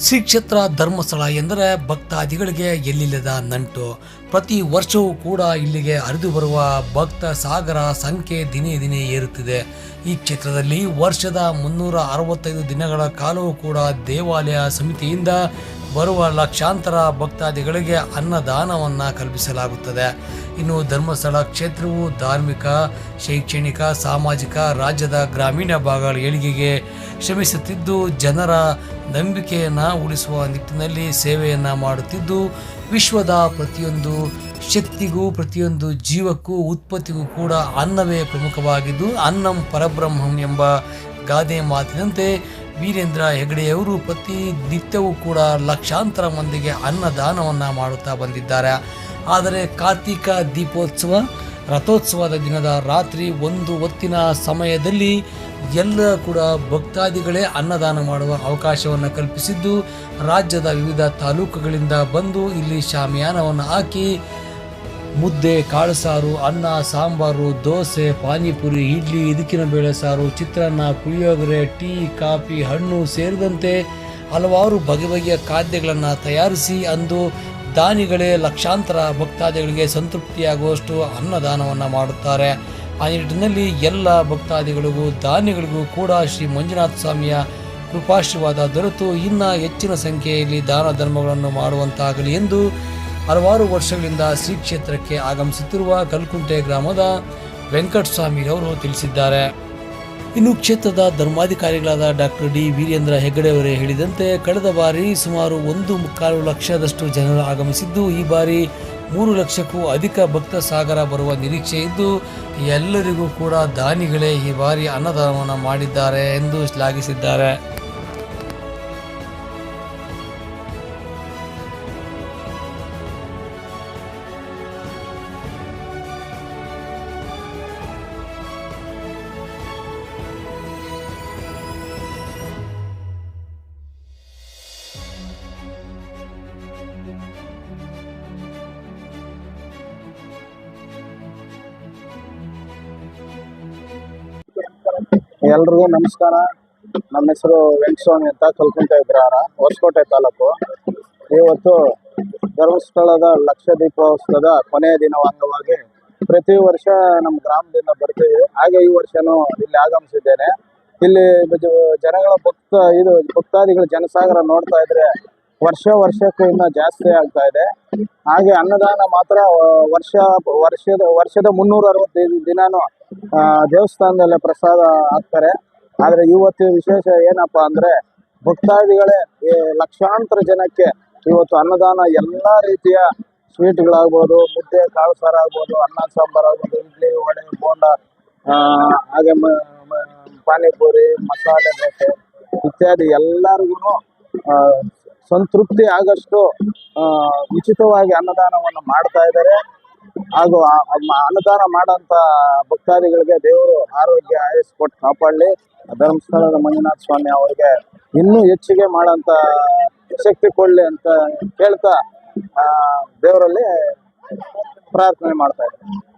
ಶ್ರೀ ಕ್ಷೇತ್ರ ಧರ್ಮಸ್ಥಳ ಎಂದರೆ ಭಕ್ತಾದಿಗಳಿಗೆ ಎಲ್ಲಿಲ್ಲದ ನಂಟು. ಪ್ರತಿ ವರ್ಷವೂ ಕೂಡ ಇಲ್ಲಿಗೆ ಹರಿದು ಬರುವ ಭಕ್ತ ಸಾಗರ ಸಂಖ್ಯೆ ದಿನೇ ದಿನೇ ಏರುತ್ತಿದೆ. ಈ ಕ್ಷೇತ್ರದಲ್ಲಿ ವರ್ಷದ ಮುನ್ನೂರ ಅರವತ್ತೈದು ದಿನಗಳ ಕಾಲವೂ ಕೂಡ ದೇವಾಲಯ ಸಮಿತಿಯಿಂದ ಬರುವ ಲಕ್ಷಾಂತರ ಭಕ್ತಾದಿಗಳಿಗೆ ಅನ್ನದಾನವನ್ನು ಕಲ್ಪಿಸಲಾಗುತ್ತದೆ. ಇನ್ನು ಧರ್ಮಸ್ಥಳ ಕ್ಷೇತ್ರವು ಧಾರ್ಮಿಕ, ಶೈಕ್ಷಣಿಕ, ಸಾಮಾಜಿಕ, ರಾಜ್ಯದ ಗ್ರಾಮೀಣ ಭಾಗಗಳ ಏಳಿಗೆಗೆ ಶ್ರಮಿಸುತ್ತಿದ್ದು ಜನರ ನಂಬಿಕೆಯನ್ನು ಉಳಿಸುವ ನಿಟ್ಟಿನಲ್ಲಿ ಸೇವೆಯನ್ನು ಮಾಡುತ್ತಿದ್ದು, ವಿಶ್ವದ ಪ್ರತಿಯೊಂದು ಶಕ್ತಿಗೂ, ಪ್ರತಿಯೊಂದು ಜೀವಕ್ಕೂ, ಉತ್ಪತ್ತಿಗೂ ಕೂಡ ಅನ್ನವೇ ಪ್ರಮುಖವಾಗಿದ್ದು, ಅನ್ನಂ ಪರಬ್ರಹ್ಮಂ ಎಂಬ ಗಾದೆ ಮಾತಿನಂತೆ ವೀರೇಂದ್ರ ಹೆಗಡೆಯವರು ಪ್ರತಿ ನಿತ್ಯವೂ ಕೂಡ ಲಕ್ಷಾಂತರ ಮಂದಿಗೆ ಅನ್ನದಾನವನ್ನು ಮಾಡುತ್ತಾ ಬಂದಿದ್ದಾರೆ. ಆದರೆ ಕಾರ್ತಿಕ ದೀಪೋತ್ಸವ ರಥೋತ್ಸವದ ದಿನದ ರಾತ್ರಿ ಒಂದು ಹೊತ್ತಿನ ಸಮಯದಲ್ಲಿ ಎಲ್ಲ ಕೂಡ ಭಕ್ತಾದಿಗಳೇ ಅನ್ನದಾನ ಮಾಡುವ ಅವಕಾಶವನ್ನು ಕಲ್ಪಿಸಿದ್ದು, ರಾಜ್ಯದ ವಿವಿಧ ತಾಲೂಕುಗಳಿಂದ ಬಂದು ಇಲ್ಲಿ ಶಾಮಿಯಾನವನ್ನು ಹಾಕಿ ಮುದ್ದೆ ಕಾಳು ಸಾರು ಅನ್ನ, ಸಾಂಬಾರು, ದೋಸೆ, ಪಾನಿಪುರಿ, ಇಡ್ಲಿ ಇದಕ್ಕಿನ ಬೇಳೆ ಸಾರು, ಚಿತ್ರಾನ್ನ, ಪುಳಿಯೋಗರೆ, ಟೀ, ಕಾಫಿ, ಹಣ್ಣು ಸೇರಿದಂತೆ ಹಲವಾರು ಬಗೆ ಬಗೆಯ ಖಾದ್ಯಗಳನ್ನು ತಯಾರಿಸಿ ಅಂದು ದಾನಿಗಳೇ ಲಕ್ಷಾಂತರ ಭಕ್ತಾದಿಗಳಿಗೆ ಸಂತೃಪ್ತಿಯಾಗುವಷ್ಟು ಅನ್ನದಾನವನ್ನು ಮಾಡುತ್ತಾರೆ. ಆ ನಿಟ್ಟಿನಲ್ಲಿ ಎಲ್ಲ ಭಕ್ತಾದಿಗಳಿಗೂ, ದಾನಿಗಳಿಗೂ ಕೂಡ ಶ್ರೀ ಮಂಜುನಾಥ ಸ್ವಾಮಿಯ ಕೃಪಾಶೀರ್ವಾದ ದೊರೆತು. ಇನ್ನ ಹೆಚ್ಚಿನ ಸಂಖ್ಯೆಯಲ್ಲಿ ದಾನ ಧರ್ಮಗಳನ್ನು ಮಾಡುವಂತಾಗಲಿ ಎಂದು ಹಲವಾರು ವರ್ಷಗಳಿಂದ ಶ್ರೀ ಕ್ಷೇತ್ರಕ್ಕೆ ಆಗಮಿಸುತ್ತಿರುವ ಕಲ್ಕುಂಟೆ ಗ್ರಾಮದ ವೆಂಕಟಸ್ವಾಮಿ ಅವರು ತಿಳಿಸಿದ್ದಾರೆ. ಇನ್ನು ಕ್ಷೇತ್ರದ ಧರ್ಮಾಧಿಕಾರಿಗಳಾದ ಡಾಕ್ಟರ್ ಡಿ ವೀರೇಂದ್ರ ಹೆಗ್ಗಡೆ ಅವರೇ ಹೇಳಿದಂತೆ ಕಳೆದ ಬಾರಿ ಸುಮಾರು ಒಂದು ಮುಕ್ಕಾಲು ಲಕ್ಷದಷ್ಟು ಜನರು ಆಗಮಿಸಿದ್ದು, ಈ ಬಾರಿ ಮೂರು ಲಕ್ಷಕ್ಕೂ ಅಧಿಕ ಭಕ್ತ ಸಾಗರ ಬರುವ ನಿರೀಕ್ಷೆ ಇದ್ದು, ಎಲ್ಲರಿಗೂ ಕೂಡ ದಾನಿಗಳೇ ಈ ಬಾರಿ ಅನ್ನದಾನವನ್ನು ಮಾಡಿದ್ದಾರೆ ಎಂದು ಶ್ಲಾಘಿಸಿದ್ದಾರೆ. ಎಲ್ರಿಗೂ ನಮಸ್ಕಾರ. ನಮ್ಮ ಹೆಸರು ವೆಂಕಟಸ್ವಾಮಿ ಅಂತ ಕಲ್ಕುಂಟೆ ಇದ್ರ ಹೊಸಕೋಟೆ ತಾಲೂಕು. ಇವತ್ತು ಧರ್ಮಸ್ಥಳದ ಲಕ್ಷ ದೀಪೋತ್ಸವದ ಕೊನೆಯ ದಿನವ ಅಂಗವಾಗಿ ಪ್ರತಿ ವರ್ಷ ನಮ್ಮ ಗ್ರಾಮದಿಂದ ಬರ್ತೀವಿ. ಹಾಗೆ ಈ ವರ್ಷನೂ ಇಲ್ಲಿ ಆಗಮಿಸಿದ್ದೇನೆ. ಇಲ್ಲಿ ಜನಗಳ ಭಕ್ತ ಇದು ಭಕ್ತಾದಿಗಳ ಜನಸಾಗರ ನೋಡ್ತಾ ಇದ್ರೆ ವರ್ಷ ವರ್ಷಕ್ಕೂ ಇನ್ನ ಜಾಸ್ತಿ ಆಗ್ತಾ ಇದೆ. ಹಾಗೆ ಅನ್ನದಾನ ಮಾತ್ರ ವರ್ಷ, ವರ್ಷದ ವರ್ಷದ ಮುನ್ನೂರ ಅರವತ್ತೈದು ದಿನಾನು ದೇವಸ್ಥಾನದಲ್ಲೇ ಪ್ರಸಾದ ಹಾಕ್ತಾರೆ. ಆದ್ರೆ ಇವತ್ತು ವಿಶೇಷ ಏನಪ್ಪಾ ಅಂದ್ರೆ, ಭಕ್ತಾದಿಗಳೇ ಲಕ್ಷಾಂತರ ಜನಕ್ಕೆ ಇವತ್ತು ಅನ್ನದಾನ ಎಲ್ಲಾ ರೀತಿಯ ಸ್ವೀಟ್ಗಳಾಗ್ಬೋದು, ಮುದ್ದೆ, ಕಾಳು ಸಾರು ಆಗ್ಬೋದು ಅನ್ನ, ಸಾಂಬಾರ್ ಆಗ್ಬೋದು, ಇಡ್ಲಿ, ವಡೆ, ಬೋಂಡ ಹಾಗೆ ಪಾನಿಪುರಿ, ಮಸಾಲೆ ದೋಸೆ ಇತ್ಯಾದಿ ಎಲ್ಲರಿಗೂ ಸಂತೃಪ್ತಿ ಆಗಷ್ಟು ಉಚಿತವಾಗಿ ಅನ್ನದಾನವನ್ನು ಮಾಡ್ತಾ ಇದ್ದಾರೆ. ಹಾಗೂ ಅನ್ನದಾನ ಮಾಡಂತ ಭಕ್ತಾದಿಗಳಿಗೆ ದೇವರು ಆರೋಗ್ಯ ಆಯಸ್ಸು ಕೊಟ್ಟು ಕಾಪಾಡಲಿ ಧರ್ಮಸ್ಥಳದ ಮಂಜುನಾಥ ಸ್ವಾಮಿ ಅವರಿಗೆ ಇನ್ನೂ ಹೆಚ್ಚಿಗೆ ಮಾಡಂತ ಶಕ್ತಿ ಕೊಡಲಿ ಅಂತ ಕೇಳ್ತಾ ದೇವರಲ್ಲಿ ಪ್ರಾರ್ಥನೆ ಮಾಡ್ತಾ ಇದ್ದಾರೆ.